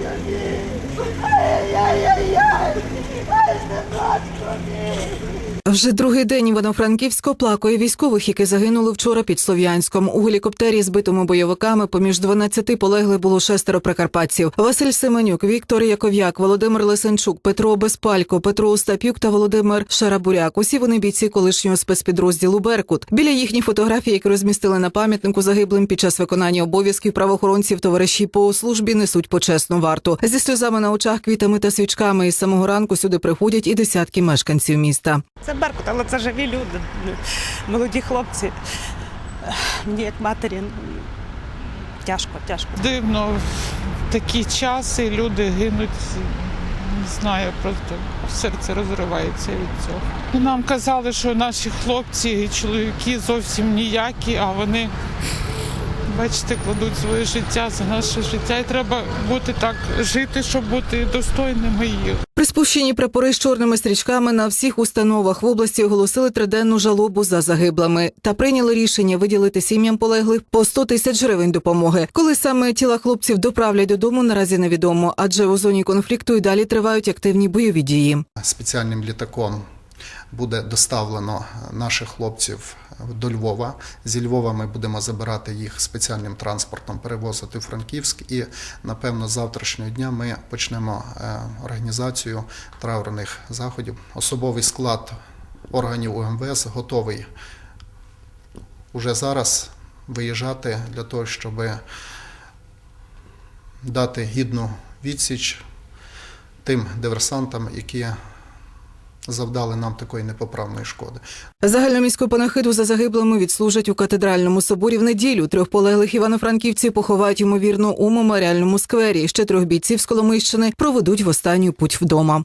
Yeah. Вже другий день Івано-Франківськ оплакує військових, які загинули вчора під Слов'янськом. У гелікоптері, збитому бойовиками, поміж 12 полеглих було шестеро прикарпатців. Василь Семенюк, Віктор Яков'як, Володимир Лисенчук, Петро Безпалько, Петро Остапюк та Володимир Шарабуряк. Усі вони бійці колишнього спецпідрозділу Беркут. Біля їхніх фотографій, які розмістили на пам'ятнику загиблим під час виконання обов'язків правоохоронців, товариші по службі несуть почесну варту. Зі сльозами на очах, квітами та свічками із самого ранку сюди приходять і десятки мешканців міста. Беркут, але це живі люди, молоді хлопці. Мені як матері тяжко, тяжко. Дивно в такі часи люди гинуть. Не знаю, просто серце розривається від цього. Нам казали, що наші хлопці і чоловіки зовсім ніякі, а вони, бачите, кладуть своє життя за наше життя. І треба бути так жити, щоб бути достойними їх. При спущенні прапори з чорними стрічками на всіх установах в області оголосили триденну жалобу за загиблими та прийняли рішення виділити сім'ям полеглих по 100 тисяч гривень допомоги. Коли саме тіла хлопців доправлять додому, наразі невідомо, адже у зоні конфлікту і далі тривають активні бойові дії. спеціальним літаком буде доставлено наших хлопців до Львова. Зі Львова ми будемо забирати їх спеціальним транспортом, перевозити в Франківськ. І напевно з завтрашнього дня ми почнемо е, організацію траурних заходів. Особовий склад органів УМВС готовий уже зараз виїжджати для того, щоб дати гідну відсіч тим диверсантам, які завдали нам такої непоправної шкоди. Загальноміську панахиду за загиблими відслужать у катедральному соборі в неділю. Трьох полеглих івано-франківців поховають ймовірно у меморіальному сквері. Ще трьох бійців з Коломийщини проведуть в останню путь вдома.